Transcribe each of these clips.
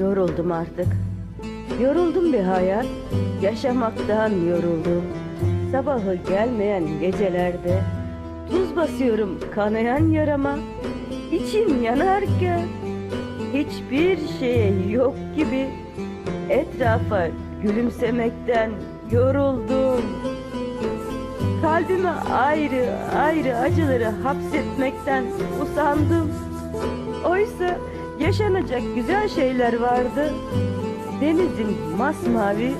Yoruldum artık. Yoruldum bir hayat. Yaşamaktan yoruldum. Sabahı gelmeyen gecelerde tuz basıyorum kanayan yarama. İçim yanarken hiçbir şey yok gibi etrafa gülümsemekten yoruldum. Kalbime ayrı ayrı acıları hapsetmekten usandım. Oysa yaşanacak güzel şeyler vardı. Denizin masmavi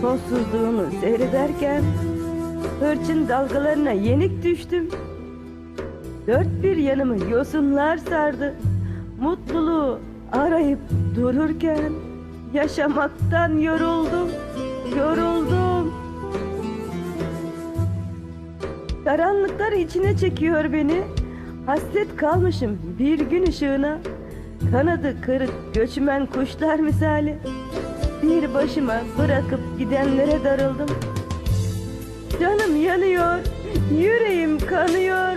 sonsuzluğunu seyrederken hırçın dalgalarına yenik düştüm. Dört bir yanımı yosunlar sardı. Mutluluğu arayıp dururken yaşamaktan yoruldum, yoruldum. Karanlıklar içine çekiyor beni. Hasret kalmışım bir gün ışığına. Kanadı kırık göçmen kuşlar misali. Bir başıma bırakıp gidenlere darıldım. Canım yanıyor, yüreğim kanıyor.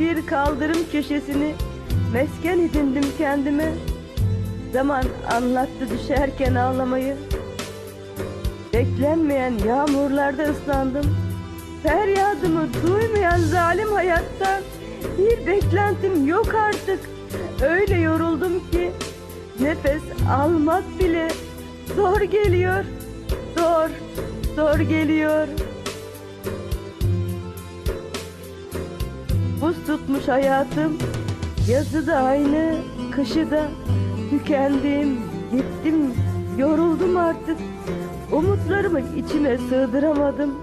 Bir kaldırım köşesini mesken edindim kendime. Zaman anlattı düşerken ağlamayı. Beklenmeyen yağmurlarda ıslandım. Feryadımı duymayan zalim hayattan bir beklentim yok artık. Öyle yoruldum ki nefes almak bile zor geliyor. Zor, zor geliyor. Buz tutmuş hayatım. Yazı da aynı, kışı da tükendim, gittim, yoruldum artık. Umutlarımı içime sığdıramadım.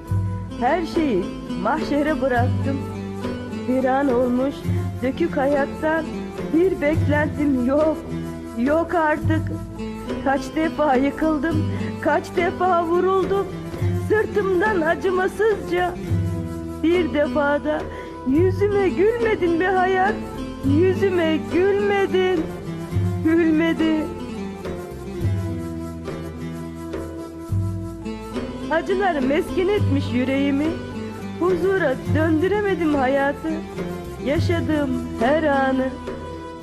Her şeyi mahşere bıraktım. Bir an olmuş dökük hayattan bir beklentim yok. Yok artık. Kaç defa yıkıldım, kaç defa vuruldum. Sırtımdan acımasızca bir defada yüzüme gülmedin be hayat. Yüzüme gülmedin. Gülmedi. Acılar meskin etmiş yüreğimi. Huzura döndüremedim hayatı. Yaşadığım her anı.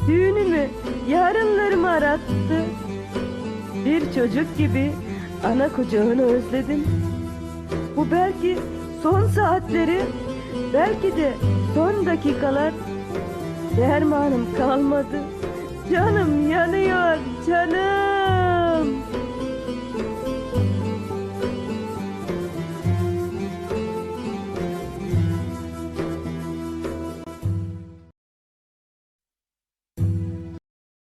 Düğünümü, yarınlarımı arattı. Bir çocuk gibi ana kucağını özledim. Bu belki son saatleri, belki de son dakikalar. Dermanım kalmadı. Canım yanıyor, canım.